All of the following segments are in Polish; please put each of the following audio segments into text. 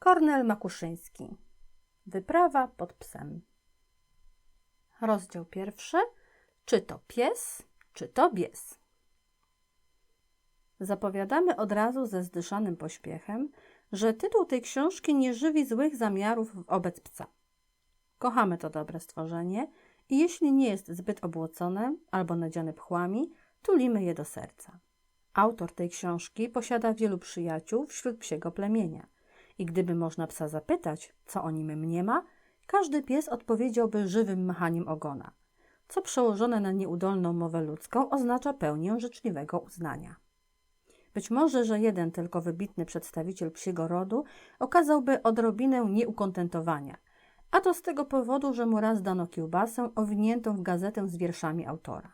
Kornel Makuszyński. Wyprawa pod psem. Rozdział pierwszy. Czy to pies, czy to bies? Zapowiadamy od razu ze zdyszanym pośpiechem, że tytuł tej książki nie żywi złych zamiarów wobec psa. Kochamy to dobre stworzenie i jeśli nie jest zbyt obłocone albo nadziane pchłami, tulimy je do serca. Autor tej książki posiada wielu przyjaciół wśród psiego plemienia i gdyby można psa zapytać, co o nim mniema, każdy pies odpowiedziałby żywym machaniem ogona, co przełożone na nieudolną mowę ludzką oznacza pełnię życzliwego uznania. Być może, że jeden tylko wybitny przedstawiciel psiego rodu okazałby odrobinę nieukontentowania, a to z tego powodu, że mu raz dano kiełbasę owiniętą w gazetę z wierszami autora.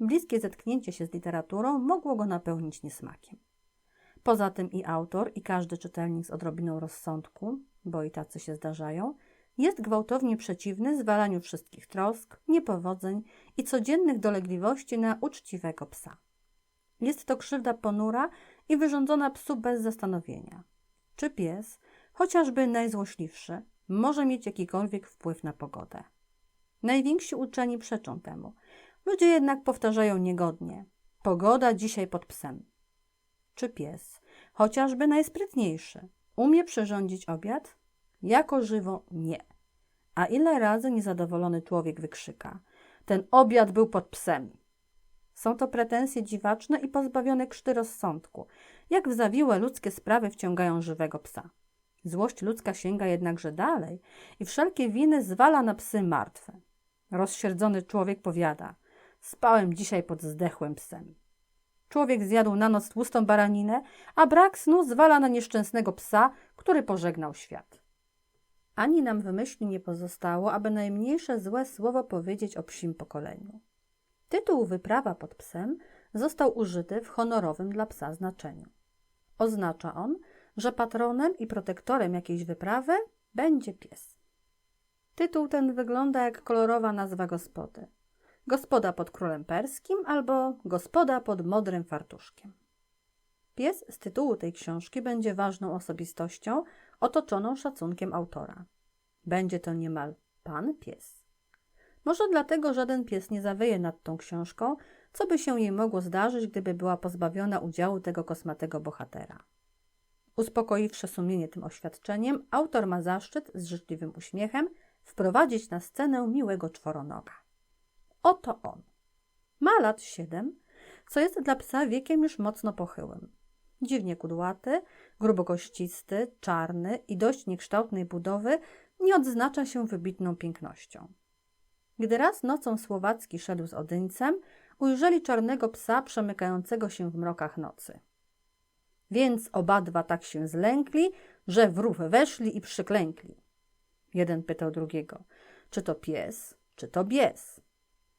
Bliskie zetknięcie się z literaturą mogło go napełnić niesmakiem. Poza tym i autor, i każdy czytelnik z odrobiną rozsądku, bo i tacy się zdarzają, jest gwałtownie przeciwny zwalaniu wszystkich trosk, niepowodzeń i codziennych dolegliwości na uczciwego psa. Jest to krzywda ponura i wyrządzona psu bez zastanowienia. Czy pies, chociażby najzłośliwszy, może mieć jakikolwiek wpływ na pogodę? Najwięksi uczeni przeczą temu. Ludzie jednak powtarzają niegodnie. Pogoda dzisiaj pod psem. Czy pies, chociażby najsprytniejszy, umie przyrządzić obiad? Jako żywo nie. A ile razy niezadowolony człowiek wykrzyka: Ten obiad był pod psem. Są to pretensje dziwaczne i pozbawione krzty rozsądku, jak w zawiłe ludzkie sprawy wciągają żywego psa. Złość ludzka sięga jednakże dalej i wszelkie winy zwala na psy martwe. Rozsierdzony człowiek powiada: Spałem dzisiaj pod zdechłym psem. Człowiek zjadł na noc tłustą baraninę, a brak snu zwala na nieszczęsnego psa, który pożegnał świat. Ani nam w myśli nie pozostało, aby najmniejsze złe słowo powiedzieć o psim pokoleniu. Tytuł Wyprawa pod psem został użyty w honorowym dla psa znaczeniu. Oznacza on, że patronem i protektorem jakiejś wyprawy będzie pies. Tytuł ten wygląda jak kolorowa nazwa gospody. Gospoda pod królem perskim albo gospoda pod modrym fartuszkiem. Pies z tytułu tej książki będzie ważną osobistością otoczoną szacunkiem autora. Będzie to niemal pan pies. Może dlatego żaden pies nie zawyje nad tą książką, co by się jej mogło zdarzyć, gdyby była pozbawiona udziału tego kosmatego bohatera. Uspokoiwszy sumienie tym oświadczeniem, autor ma zaszczyt z życzliwym uśmiechem wprowadzić na scenę miłego czworonoga. Oto on. Ma lat siedem, co jest dla psa wiekiem już mocno pochyłym. Dziwnie kudłaty, grubokościsty, czarny i dość niekształtnej budowy, nie odznacza się wybitną pięknością. Gdy raz nocą Słowacki szedł z Odyńcem, ujrzeli czarnego psa przemykającego się w mrokach nocy. Więc obadwa tak się zlękli, że w rów weszli i przyklękli. Jeden pytał drugiego, czy to pies, czy to bies.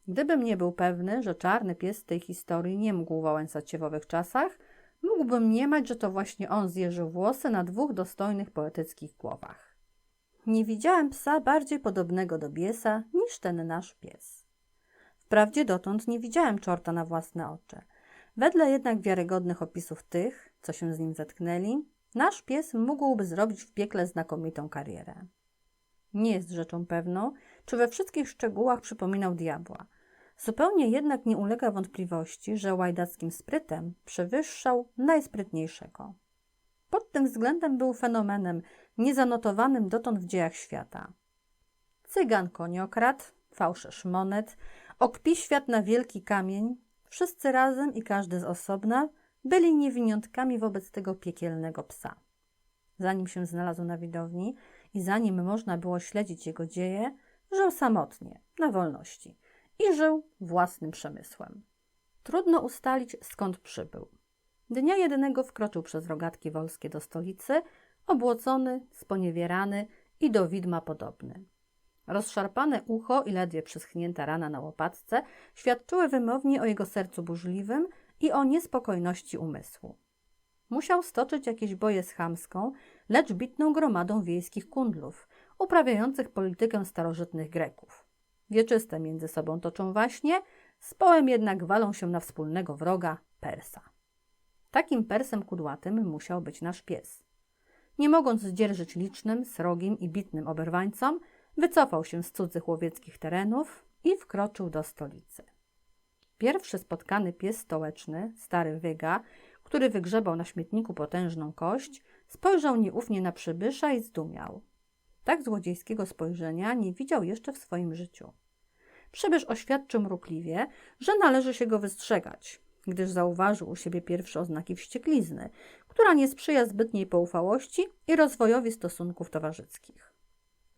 Gdybym nie był pewny, że czarny pies tej historii nie mógł wałęsać się w owych czasach, mógłbym mniemać, że to właśnie on zjeżył włosy na dwóch dostojnych poetyckich głowach. Nie widziałem psa bardziej podobnego do biesa niż ten nasz pies. Wprawdzie dotąd nie widziałem czorta na własne oczy. Wedle jednak wiarygodnych opisów tych, co się z nim zetknęli, nasz pies mógłby zrobić w piekle znakomitą karierę. Nie jest rzeczą pewną, czy we wszystkich szczegółach przypominał diabła. Zupełnie jednak nie ulega wątpliwości, że łajdackim sprytem przewyższał najsprytniejszego. Pod tym względem był fenomenem niezanotowanym dotąd w dziejach świata. Cygan koniokrat, fałszerz monet, okpi świat na wielki kamień, wszyscy razem i każdy z osobna byli niewiniątkami wobec tego piekielnego psa. Zanim się znalazł na widowni i zanim można było śledzić jego dzieje, żył samotnie, na wolności i żył własnym przemysłem. Trudno ustalić, skąd przybył. Dnia jedynego wkroczył przez rogatki wolskie do stolicy, obłocony, sponiewierany i do widma podobny. Rozszarpane ucho i ledwie przyschnięta rana na łopatce świadczyły wymownie o jego sercu burzliwym i o niespokojności umysłu. Musiał stoczyć jakieś boje z chamską, lecz bitną gromadą wiejskich kundlów, uprawiających politykę starożytnych Greków. Wieczyste między sobą toczą właśnie, z połem jednak walą się na wspólnego wroga Persa. Takim Persem kudłatym musiał być nasz pies. nie mogąc zdzierżyć licznym, srogim i bitnym oberwańcom, wycofał się z cudzych łowieckich terenów i wkroczył do stolicy. Pierwszy spotkany pies stołeczny, stary Wyga, który wygrzebał na śmietniku potężną kość, spojrzał nieufnie na przybysza i zdumiał. Tak złodziejskiego spojrzenia nie widział jeszcze w swoim życiu. Przybysz oświadczył mrukliwie, że należy się go wystrzegać, gdyż zauważył u siebie pierwsze oznaki wścieklizny, która nie sprzyja zbytniej poufałości i rozwojowi stosunków towarzyskich.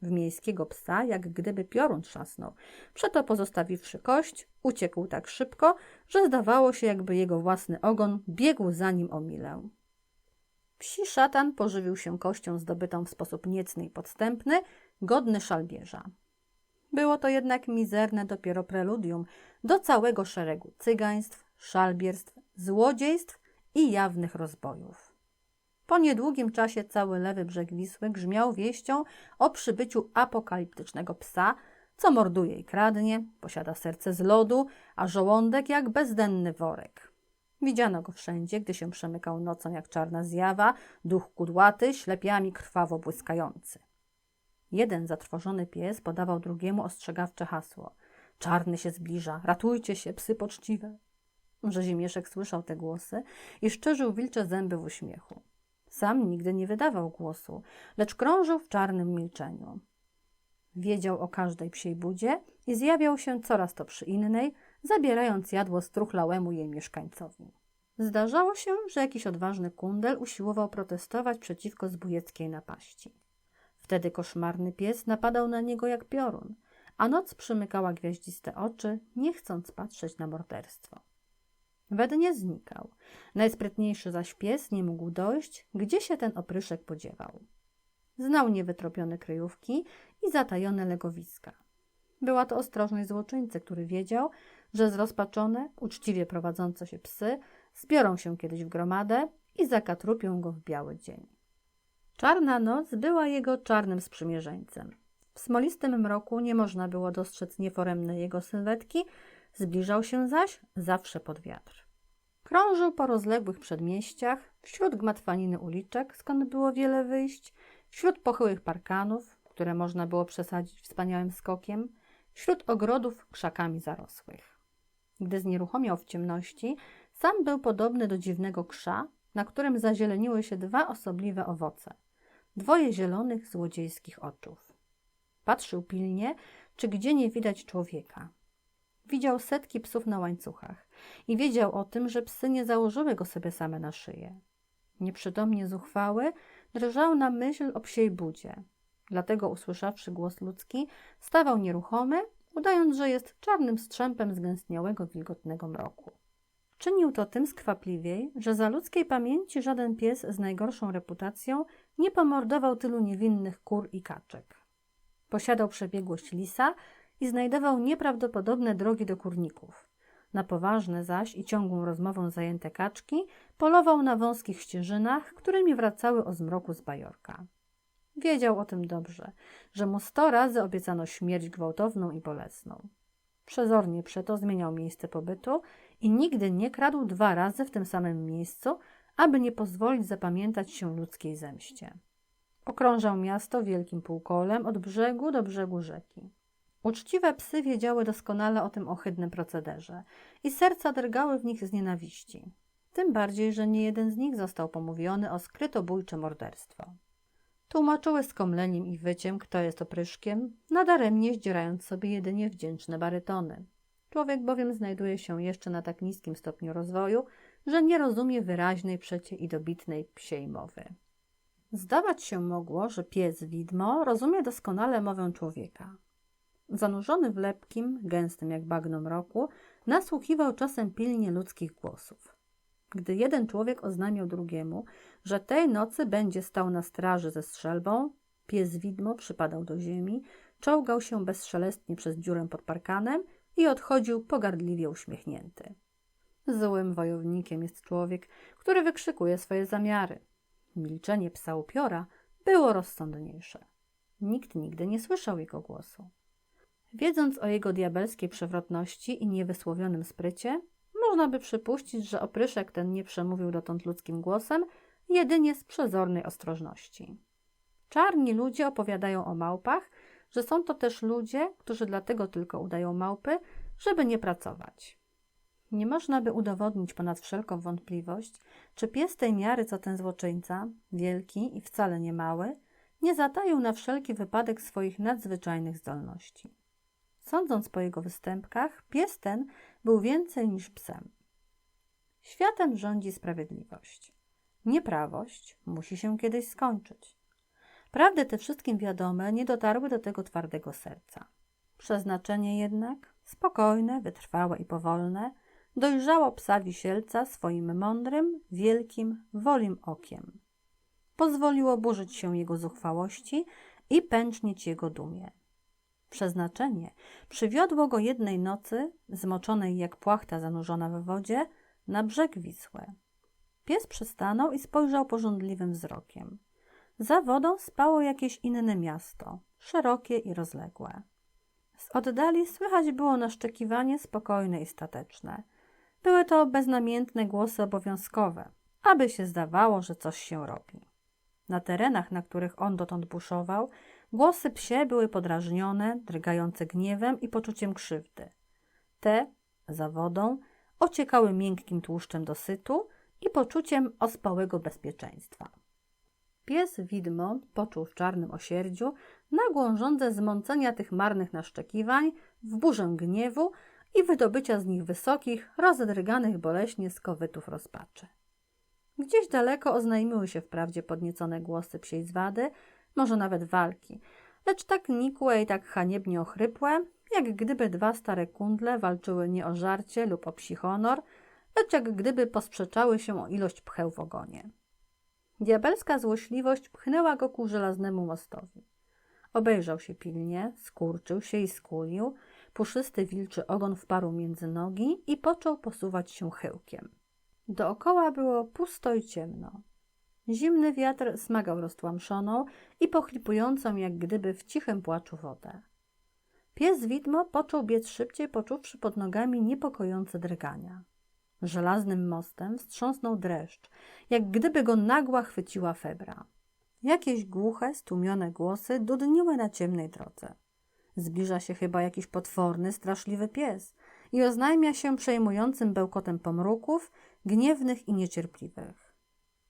W miejskiego psa, jak gdyby piorun trzasnął. Przeto pozostawiwszy kość, uciekł tak szybko, że zdawało się, jakby jego własny ogon biegł za nim o milę. Psi szatan pożywił się kością zdobytą w sposób niecny i podstępny, godny szalbierza. Było to jednak mizerne dopiero preludium do całego szeregu cygaństw, szalbierstw, złodziejstw i jawnych rozbojów. Po niedługim czasie cały lewy brzeg Wisły grzmiał wieścią o przybyciu apokaliptycznego psa, co morduje i kradnie, posiada serce z lodu, a żołądek jak bezdenny worek. Widziano go wszędzie, gdy się przemykał nocą jak czarna zjawa, duch kudłaty, ślepiami krwawo błyskający. Jeden zatrwożony pies podawał drugiemu ostrzegawcze hasło. Czarny się zbliża, ratujcie się, psy poczciwe. Rzezimieszek słyszał te głosy i szczerzył wilcze zęby w uśmiechu. Sam nigdy nie wydawał głosu, lecz krążył w czarnym milczeniu. Wiedział o każdej psiej budzie i zjawiał się coraz to przy innej, zabierając jadło struchlałemu jej mieszkańcowi. Zdarzało się, że jakiś odważny kundel usiłował protestować przeciwko zbójeckiej napaści. Wtedy koszmarny pies napadał na niego jak piorun, a noc przymykała gwiaździste oczy, nie chcąc patrzeć na morderstwo. We dnie znikał. Najsprytniejszy zaś pies nie mógł dojść, gdzie się ten opryszek podziewał. Znał niewytropione kryjówki i zatajone legowiska. Była to ostrożność złoczyńcy, który wiedział, że zrozpaczone, uczciwie prowadzące się psy zbiorą się kiedyś w gromadę i zakatrupią go w biały dzień. Czarna noc była jego czarnym sprzymierzeńcem. W smolistym mroku nie można było dostrzec nieforemnej jego sylwetki, zbliżał się zaś zawsze pod wiatr. Krążył po rozległych przedmieściach, wśród gmatwaniny uliczek, skąd było wiele wyjść, wśród pochyłych parkanów, które można było przesadzić wspaniałym skokiem, wśród ogrodów krzakami zarosłych. Gdy znieruchomiał w ciemności, sam był podobny do dziwnego krza, na którym zazieleniły się dwa osobliwe owoce – dwoje zielonych, złodziejskich oczów. Patrzył pilnie, czy gdzie nie widać człowieka. Widział setki psów na łańcuchach i wiedział o tym, że psy nie założyły go sobie same na szyję. Nieprzytomnie zuchwały, drżał na myśl o psiej budzie. Dlatego usłyszawszy głos ludzki, stawał nieruchomy, udając, że jest czarnym strzępem zgęstniałego, wilgotnego mroku. Czynił to tym skwapliwiej, że za ludzkiej pamięci żaden pies z najgorszą reputacją nie pomordował tylu niewinnych kur i kaczek. Posiadał przebiegłość lisa i znajdował nieprawdopodobne drogi do kurników. Na poważne zaś i ciągłą rozmową zajęte kaczki polował na wąskich ścieżynach, którymi wracały o zmroku z bajorka. Wiedział o tym dobrze, że mu sto razy obiecano śmierć gwałtowną i bolesną. Przezornie przeto zmieniał miejsce pobytu i nigdy nie kradł dwa razy w tym samym miejscu, aby nie pozwolić zapamiętać się ludzkiej zemście. Okrążał miasto wielkim półkolem od brzegu do brzegu rzeki. Uczciwe psy wiedziały doskonale o tym ohydnym procederze i serca drgały w nich z nienawiści. Tym bardziej, że nie jeden z nich został pomówiony o skrytobójcze morderstwo. Tłumaczyły skomleniem i wyciem, kto jest opryszkiem, nadaremnie zdzierając sobie jedynie wdzięczne barytony. Człowiek bowiem znajduje się jeszcze na tak niskim stopniu rozwoju, że nie rozumie wyraźnej przecie i dobitnej psiej mowy. Zdawać się mogło, że pies widmo rozumie doskonale mowę człowieka. Zanurzony w lepkim, gęstym jak bagno mroku, nasłuchiwał czasem pilnie ludzkich głosów. Gdy jeden człowiek oznamiał drugiemu, że tej nocy będzie stał na straży ze strzelbą, pies widmo przypadał do ziemi, czołgał się bezszelestnie przez dziurę pod parkanem i odchodził pogardliwie uśmiechnięty. Złym wojownikiem jest człowiek, który wykrzykuje swoje zamiary. Milczenie psa upiora było rozsądniejsze. Nikt nigdy nie słyszał jego głosu. Wiedząc o jego diabelskiej przewrotności i niewysłowionym sprycie, można by przypuścić, że opryszek ten nie przemówił dotąd ludzkim głosem jedynie z przezornej ostrożności. Czarni ludzie opowiadają o małpach, że są to też ludzie, którzy dlatego tylko udają małpy, żeby nie pracować. Nie można by udowodnić ponad wszelką wątpliwość, czy pies tej miary co ten złoczyńca, wielki i wcale nie mały, nie zataił na wszelki wypadek swoich nadzwyczajnych zdolności. Sądząc po jego występkach, pies ten był więcej niż psem. Światem rządzi sprawiedliwość. Nieprawość musi się kiedyś skończyć. Prawdy te wszystkim wiadome nie dotarły do tego twardego serca. Przeznaczenie jednak, spokojne, wytrwałe i powolne, dojrzało psa wisielca swoim mądrym, wielkim, wolim okiem. Pozwoliło burzyć się jego zuchwałości i pęcznić jego dumie. Przeznaczenie przywiodło go jednej nocy, zmoczonej jak płachta zanurzona w wodzie, na brzeg Wisły. Pies przystanął i spojrzał pożądliwym wzrokiem. Za wodą spało jakieś inne miasto, szerokie i rozległe. Z oddali słychać było naszczekiwanie spokojne i stateczne. Były to beznamiętne głosy obowiązkowe, aby się zdawało, że coś się robi. Na terenach, na których on dotąd buszował, głosy psie były podrażnione, drgające gniewem i poczuciem krzywdy. Te, za wodą, ociekały miękkim tłuszczem dosytu i poczuciem ospałego bezpieczeństwa. Pies widmo poczuł w czarnym osierdziu nagłą żądzę zmącenia tych marnych naszczekiwań w burzę gniewu i wydobycia z nich wysokich, rozdryganych boleśnie skowytów rozpaczy. Gdzieś daleko oznajmiły się wprawdzie podniecone głosy psiej zwady, może nawet walki, lecz tak nikłe i tak haniebnie ochrypłe, jak gdyby dwa stare kundle walczyły nie o żarcie lub o psi honor, lecz jak gdyby posprzeczały się o ilość pcheł w ogonie. Diabelska złośliwość pchnęła go ku żelaznemu mostowi. Obejrzał się pilnie, skurczył się i skulił, puszysty wilczy ogon wparł między nogi i począł posuwać się chyłkiem. Dookoła było pusto i ciemno. Zimny wiatr smagał roztłamszoną i pochlipującą jak gdyby w cichym płaczu wodę. Pies widmo począł biec szybciej, poczuwszy pod nogami niepokojące drgania. Żelaznym mostem wstrząsnął dreszcz, jak gdyby go nagła chwyciła febra. Jakieś głuche, stłumione głosy dudniły na ciemnej drodze. Zbliża się chyba jakiś potworny, straszliwy pies i oznajmia się przejmującym bełkotem pomruków, gniewnych i niecierpliwych.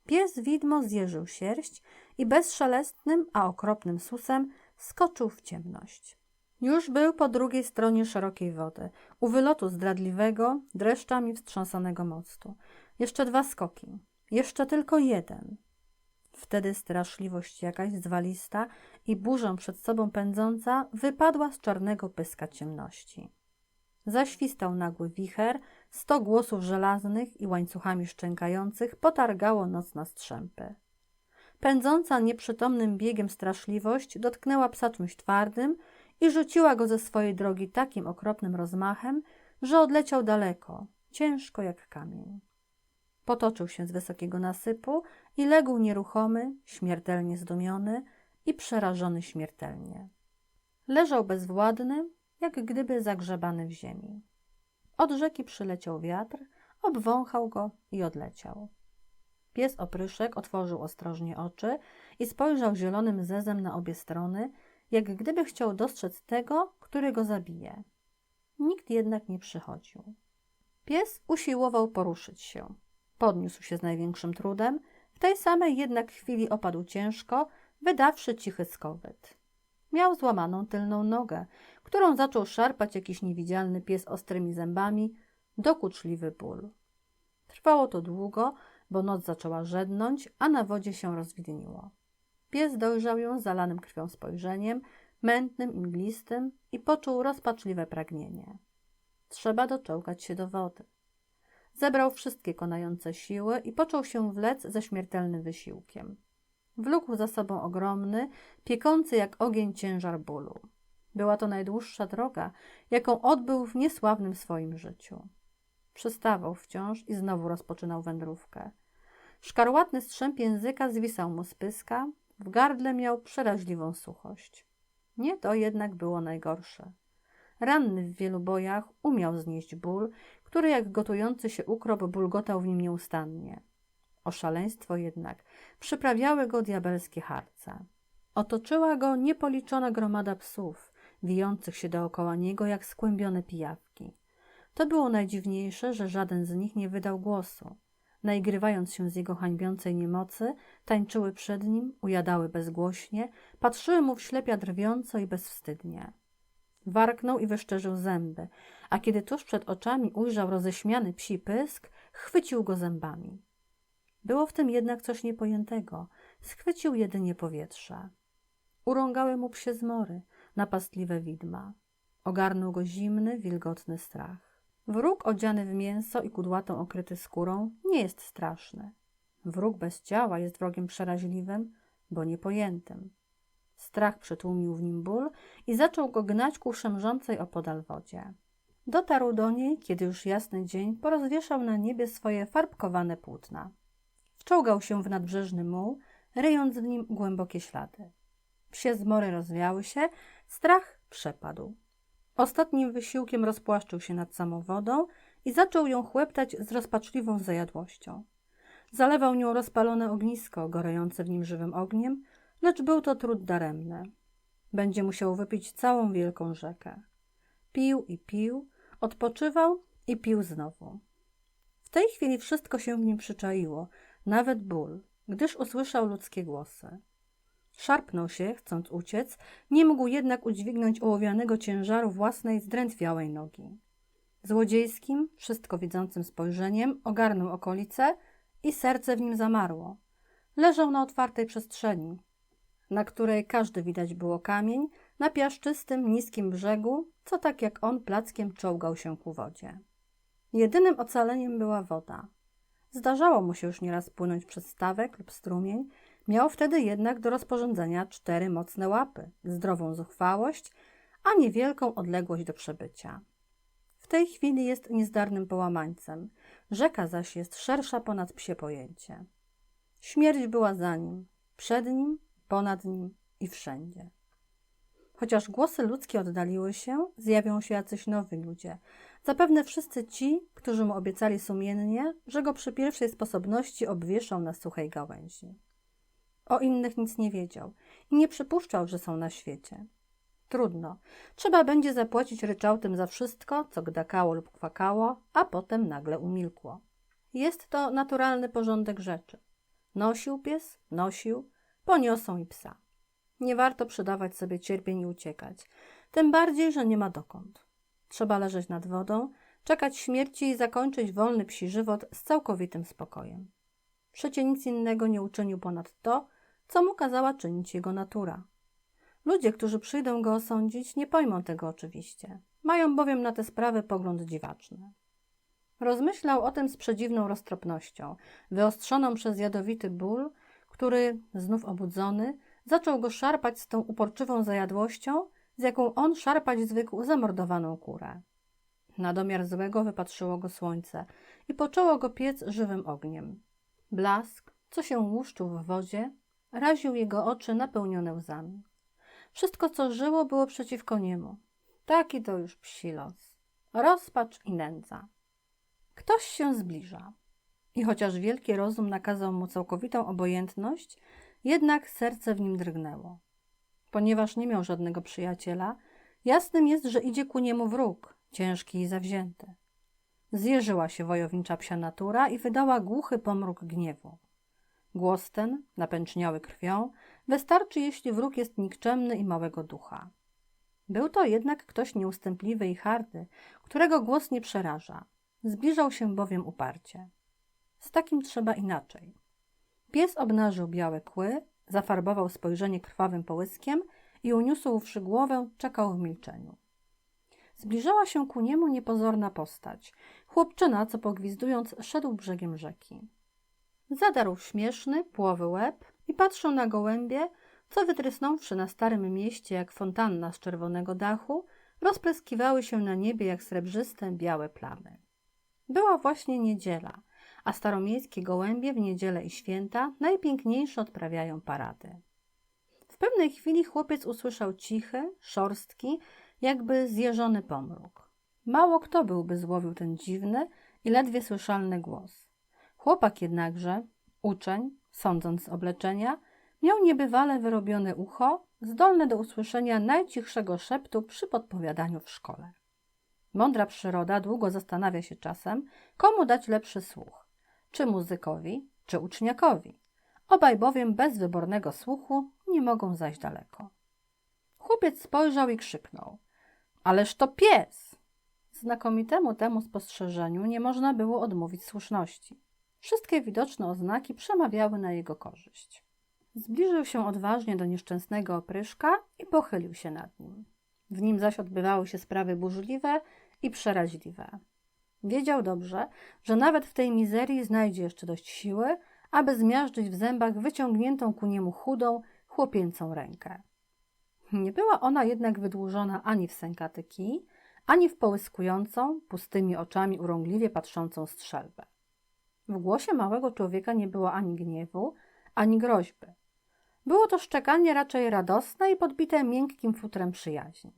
Pies widmo zjeżył sierść i bezszelestnym, a okropnym susem skoczył w ciemność. Już był po drugiej stronie szerokiej wody, u wylotu zdradliwego, dreszczami wstrząsanego mostu. Jeszcze dwa skoki. Jeszcze tylko jeden. Wtedy straszliwość jakaś zwalista i burzę przed sobą pędząca wypadła z czarnego pyska ciemności. Zaświstał nagły wicher, sto głosów żelaznych i łańcuchami szczękających potargało noc na strzępy. Pędząca nieprzytomnym biegiem straszliwość dotknęła psa czymś twardym i rzuciła go ze swojej drogi takim okropnym rozmachem, że odleciał daleko, ciężko jak kamień. Potoczył się z wysokiego nasypu i legł nieruchomy, śmiertelnie zdumiony i przerażony śmiertelnie. Leżał bezwładny, jak gdyby zagrzebany w ziemi. Od rzeki przyleciał wiatr, obwąchał go i odleciał. Pies opryszek otworzył ostrożnie oczy i spojrzał zielonym zezem na obie strony, jak gdyby chciał dostrzec tego, który go zabije. Nikt jednak nie przychodził. Pies usiłował poruszyć się. Podniósł się z największym trudem, w tej samej jednak chwili opadł ciężko, wydawszy cichy skowyt. Miał złamaną tylną nogę, którą zaczął szarpać jakiś niewidzialny pies ostrymi zębami, dokuczliwy ból. Trwało to długo, bo noc zaczęła żednąć, a na wodzie się rozwidniło. Pies dojrzał ją zalanym krwią spojrzeniem, mętnym i mglistym i poczuł rozpaczliwe pragnienie. Trzeba doczołgać się do wody. Zebrał wszystkie konające siły i począł się wlec ze śmiertelnym wysiłkiem. Wlókł za sobą ogromny, piekący jak ogień ciężar bólu. Była to najdłuższa droga, jaką odbył w niesławnym swoim życiu. Przystawał wciąż i znowu rozpoczynał wędrówkę. Szkarłatny strzęp języka zwisał mu z pyska, w gardle miał przeraźliwą suchość. Nie to jednak było najgorsze. Ranny w wielu bojach umiał znieść ból, który jak gotujący się ukrop bulgotał w nim nieustannie. O szaleństwo jednak przyprawiały go diabelskie harce. Otoczyła go niepoliczona gromada psów, wijących się dookoła niego jak skłębione pijawki. To było najdziwniejsze, że żaden z nich nie wydał głosu. Naigrywając się z jego hańbiącej niemocy, tańczyły przed nim, ujadały bezgłośnie, patrzyły mu w ślepia drwiąco i bezwstydnie. Warknął i wyszczerzył zęby, a kiedy tuż przed oczami ujrzał roześmiany psi pysk, chwycił go zębami. Było w tym jednak coś niepojętego. Schwycił jedynie powietrze. Urągały mu psie zmory, napastliwe widma. Ogarnął go zimny, wilgotny strach. Wróg odziany w mięso i kudłatą okryty skórą nie jest straszny. Wróg bez ciała jest wrogiem przeraźliwym, bo niepojętym. Strach przytłumił w nim ból i zaczął go gnać ku szemrzącej opodal wodzie. Dotarł do niej, kiedy już jasny dzień porozwieszał na niebie swoje farbkowane płótna. Wczołgał się w nadbrzeżny muł, ryjąc w nim głębokie ślady. Psie zmory rozwiały się, strach przepadł. Ostatnim wysiłkiem rozpłaszczył się nad samą wodą i zaczął ją chłeptać z rozpaczliwą zajadłością. Zalewał nią rozpalone ognisko, gorejące w nim żywym ogniem, lecz był to trud daremny. Będzie musiał wypić całą wielką rzekę. Pił i pił, odpoczywał i pił znowu. W tej chwili wszystko się w nim przyczaiło, nawet ból, gdyż usłyszał ludzkie głosy. Szarpnął się, chcąc uciec, nie mógł jednak udźwignąć ołowianego ciężaru własnej zdrętwiałej nogi. Złodziejskim, wszystko widzącym spojrzeniem ogarnął okolice i serce w nim zamarło. Leżał na otwartej przestrzeni, na której każdy widać było kamień, na piaszczystym, niskim brzegu, co tak jak on plackiem czołgał się ku wodzie. Jedynym ocaleniem była woda. Zdarzało mu się już nieraz płynąć przez stawek lub strumień, miał wtedy jednak do rozporządzenia cztery mocne łapy, zdrową zuchwałość, a niewielką odległość do przebycia. W tej chwili jest niezdarnym połamańcem, rzeka zaś jest szersza ponad psie pojęcie. Śmierć była za nim, przed nim, ponad nim i wszędzie. Chociaż głosy ludzkie oddaliły się, zjawią się jacyś nowi ludzie. Zapewne wszyscy ci, którzy mu obiecali sumiennie, że go przy pierwszej sposobności obwieszą na suchej gałęzi. O innych nic nie wiedział i nie przypuszczał, że są na świecie. Trudno. Trzeba będzie zapłacić ryczałtem za wszystko, co gdakało lub kwakało, a potem nagle umilkło. Jest to naturalny porządek rzeczy. Nosił pies, nosił, poniosą i psa. Nie warto przydawać sobie cierpień i uciekać, tym bardziej, że nie ma dokąd. Trzeba leżeć nad wodą, czekać śmierci i zakończyć wolny psi żywot z całkowitym spokojem. Przecie nic innego nie uczynił ponad to, co mu kazała czynić jego natura. Ludzie, którzy przyjdą go osądzić, nie pojmą tego oczywiście. Mają bowiem na te sprawy pogląd dziwaczny. Rozmyślał o tym z przedziwną roztropnością, wyostrzoną przez jadowity ból, który, znów obudzony, zaczął go szarpać z tą uporczywą zajadłością, z jaką on szarpać zwykł zamordowaną kurę. Na domiar złego wypatrzyło go słońce i poczęło go piec żywym ogniem. Blask, co się łuszczył w wodzie, raził jego oczy napełnione łzami. Wszystko, co żyło, było przeciwko niemu. Taki to już psi los. Rozpacz i nędza. Ktoś się zbliża. I chociaż wielki rozum nakazał mu całkowitą obojętność, jednak serce w nim drgnęło. Ponieważ nie miał żadnego przyjaciela, jasnym jest, że idzie ku niemu wróg, ciężki i zawzięty. Zjeżyła się wojownicza psia natura i wydała głuchy pomruk gniewu. Głos ten, napęczniały krwią, wystarczy, jeśli wróg jest nikczemny i małego ducha. Był to jednak ktoś nieustępliwy i hardy, którego głos nie przeraża. Zbliżał się bowiem uparcie. Z takim trzeba inaczej. Pies obnażył białe kły, zafarbował spojrzenie krwawym połyskiem i uniósłszy głowę, czekał w milczeniu. Zbliżała się ku niemu niepozorna postać, chłopczyna, co pogwizdując szedł brzegiem rzeki. Zadarł śmieszny, płowy łeb i patrzył na gołębie, co wytrysnąwszy na starym mieście jak fontanna z czerwonego dachu, rozpryskiwały się na niebie jak srebrzyste, białe plamy. Była właśnie niedziela, a staromiejskie gołębie w niedzielę i święta najpiękniejsze odprawiają parady. W pewnej chwili chłopiec usłyszał cichy, szorstki, jakby zjeżony pomruk. Mało kto byłby złowił ten dziwny i ledwie słyszalny głos. Chłopak jednakże, Uczeń, sądząc z obleczenia, miał niebywale wyrobione ucho, zdolne do usłyszenia najcichszego szeptu przy podpowiadaniu w szkole. Mądra przyroda długo zastanawia się czasem, komu dać lepszy słuch, czy muzykowi, czy uczniakowi. Obaj bowiem bez wybornego słuchu nie mogą zajść daleko. Chłopiec spojrzał i krzyknął: Ależ to pies! Znakomitemu temu spostrzeżeniu nie można było odmówić słuszności. Wszystkie widoczne oznaki przemawiały na jego korzyść. Zbliżył się odważnie do nieszczęsnego opryszka i pochylił się nad nim. W nim zaś odbywały się sprawy burzliwe i przeraźliwe. Wiedział dobrze, że nawet w tej mizerii znajdzie jeszcze dość siły, aby zmiażdżyć w zębach wyciągniętą ku niemu chudą, chłopięcą rękę. Nie była ona jednak wydłużona ani w sękaty kij, ani w połyskującą, pustymi oczami urągliwie patrzącą strzelbę. W głosie małego człowieka nie było ani gniewu, ani groźby. Było to szczekanie raczej radosne i podbite miękkim futrem przyjaźni.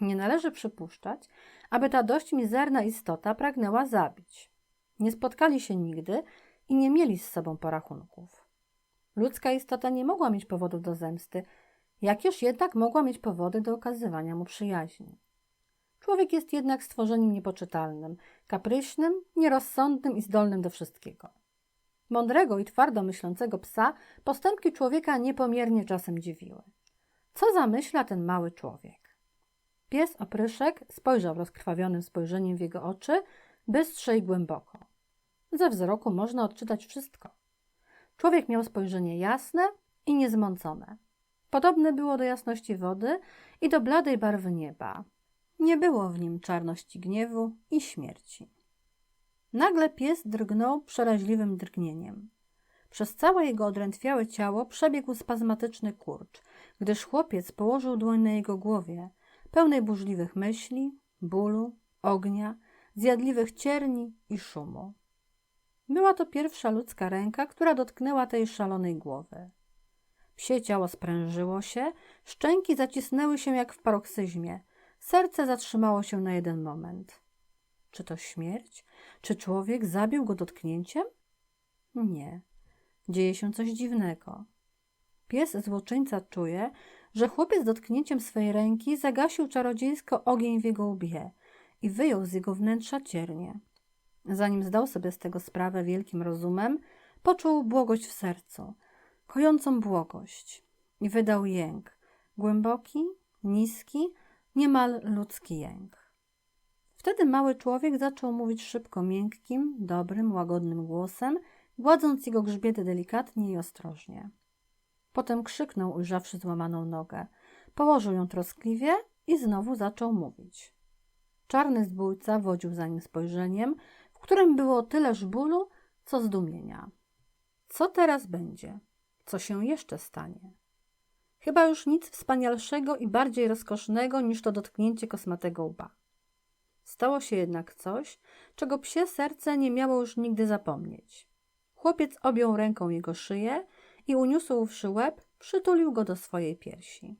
Nie należy przypuszczać, aby ta dość mizerna istota pragnęła zabić. Nie spotkali się nigdy i nie mieli z sobą porachunków. Ludzka istota nie mogła mieć powodów do zemsty, jakież jednak mogła mieć powody do okazywania mu przyjaźni. Człowiek jest jednak stworzeniem niepoczytalnym, kapryśnym, nierozsądnym i zdolnym do wszystkiego. Mądrego i twardo myślącego psa postępki człowieka niepomiernie czasem dziwiły. Co zamyśla ten mały człowiek? Pies opryszek spojrzał rozkrwawionym spojrzeniem w jego oczy, bystrze i głęboko. Ze wzroku można odczytać wszystko. Człowiek miał spojrzenie jasne i niezmącone. Podobne było do jasności wody i do bladej barwy nieba. Nie było w nim czarności gniewu i śmierci. Nagle pies drgnął przeraźliwym drgnieniem. Przez całe jego odrętwiałe ciało przebiegł spazmatyczny kurcz, gdyż chłopiec położył dłoń na jego głowie, pełnej burzliwych myśli, bólu, ognia, zjadliwych cierni i szumu. Była to pierwsza ludzka ręka, która dotknęła tej szalonej głowy. Psie ciało sprężyło się, szczęki zacisnęły się jak w paroksyzmie, serce zatrzymało się na jeden moment. Czy to śmierć? Czy człowiek zabił go dotknięciem? Nie. Dzieje się coś dziwnego. Pies złoczyńca czuje, że chłopiec dotknięciem swej ręki zagasił czarodziejsko ogień w jego łbie i wyjął z jego wnętrza ciernie. Zanim zdał sobie z tego sprawę wielkim rozumem, poczuł błogość w sercu, kojącą błogość i wydał jęk, głęboki, niski, niemal ludzki jęk. Wtedy mały człowiek zaczął mówić szybko, miękkim, dobrym, łagodnym głosem, gładząc jego grzbiety delikatnie i ostrożnie. Potem krzyknął, ujrzawszy złamaną nogę. Położył ją troskliwie i znowu zaczął mówić. Czarny zbójca wodził za nim spojrzeniem, w którym było tyleż bólu, co zdumienia. Co teraz będzie? Co się jeszcze stanie? Chyba już nic wspanialszego i bardziej rozkosznego niż to dotknięcie kosmatego łba. Stało się jednak coś, czego psie serce nie miało już nigdy zapomnieć. Chłopiec objął ręką jego szyję i uniósłszy łeb, przytulił go do swojej piersi.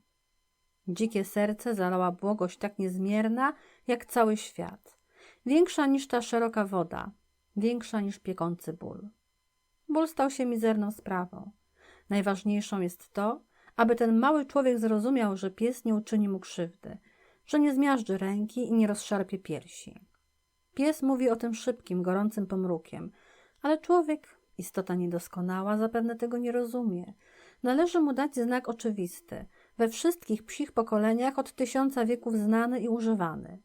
Dzikie serce zalała błogość tak niezmierna, jak cały świat. Większa niż ta szeroka woda, większa niż piekący ból. Ból stał się mizerną sprawą. Najważniejszą jest to, aby ten mały człowiek zrozumiał, że pies nie uczyni mu krzywdy, że nie zmiażdży ręki i nie rozszarpie piersi. Pies mówi o tym szybkim, gorącym pomrukiem, ale człowiek, istota niedoskonała, zapewne tego nie rozumie. Należy mu dać znak oczywisty, we wszystkich psich pokoleniach od tysiąca wieków znany i używany.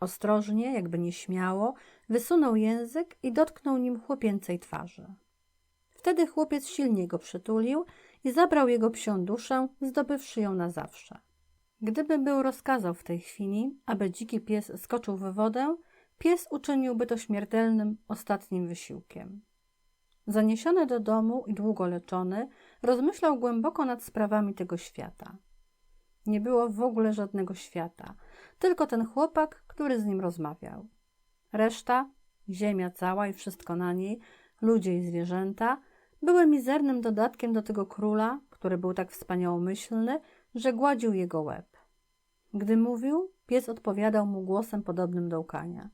Ostrożnie, jakby nieśmiało, wysunął język i dotknął nim chłopięcej twarzy. Wtedy chłopiec silnie go przytulił i zabrał jego psią duszę, zdobywszy ją na zawsze. Gdyby był rozkazał w tej chwili, aby dziki pies skoczył w wodę, pies uczyniłby to śmiertelnym, ostatnim wysiłkiem. Zaniesiony do domu i długo leczony, rozmyślał głęboko nad sprawami tego świata. Nie było w ogóle żadnego świata, tylko ten chłopak, który z nim rozmawiał. Reszta, ziemia cała i wszystko na niej, ludzie i zwierzęta, były mizernym dodatkiem do tego króla, który był tak wspaniałomyślny, że gładził jego łeb. Gdy mówił, pies odpowiadał mu głosem podobnym do łkania.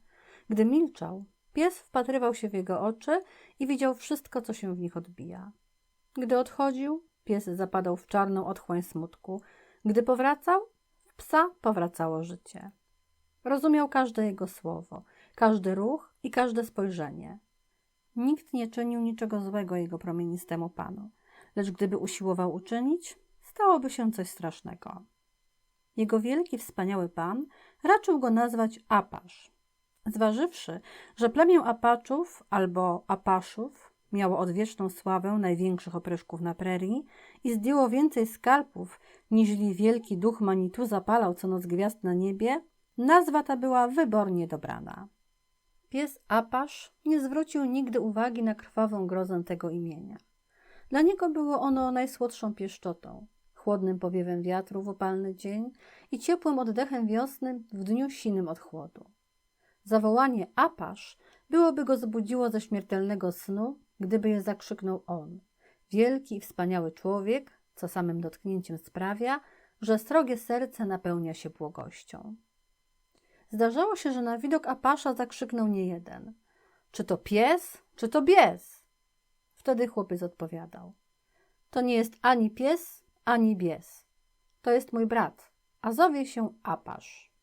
Gdy milczał, Pies wpatrywał się w jego oczy i widział wszystko, co się w nich odbija. Gdy odchodził, pies zapadał w czarną otchłań smutku. Gdy powracał, w psa powracało życie. Rozumiał każde jego słowo, każdy ruch i każde spojrzenie. Nikt nie czynił niczego złego jego promienistemu panu, lecz gdyby usiłował uczynić, stałoby się coś strasznego. Jego wielki, wspaniały pan raczył go nazwać Apasz. Zważywszy, że plemię Apaczów albo Apaszów miało odwieczną sławę największych opryszków na prerii i zdjęło więcej skarpów, niźli wielki duch Manitu zapalał co noc gwiazd na niebie, nazwa ta była wybornie dobrana. Pies Apasz nie zwrócił nigdy uwagi na krwawą grozę tego imienia. Dla niego było ono najsłodszą pieszczotą, chłodnym powiewem wiatru w upalny dzień i ciepłym oddechem wiosny w dniu sinym od chłodu. Zawołanie Apasz byłoby go zbudziło ze śmiertelnego snu, gdyby je zakrzyknął on. Wielki i wspaniały człowiek, co samym dotknięciem sprawia, że srogie serce napełnia się błogością. Zdarzało się, że na widok Apasza zakrzyknął nie jeden. Czy to pies, czy to bies? Wtedy chłopiec odpowiadał. To nie jest ani pies, ani bies. To jest mój brat, a zowie się Apasz.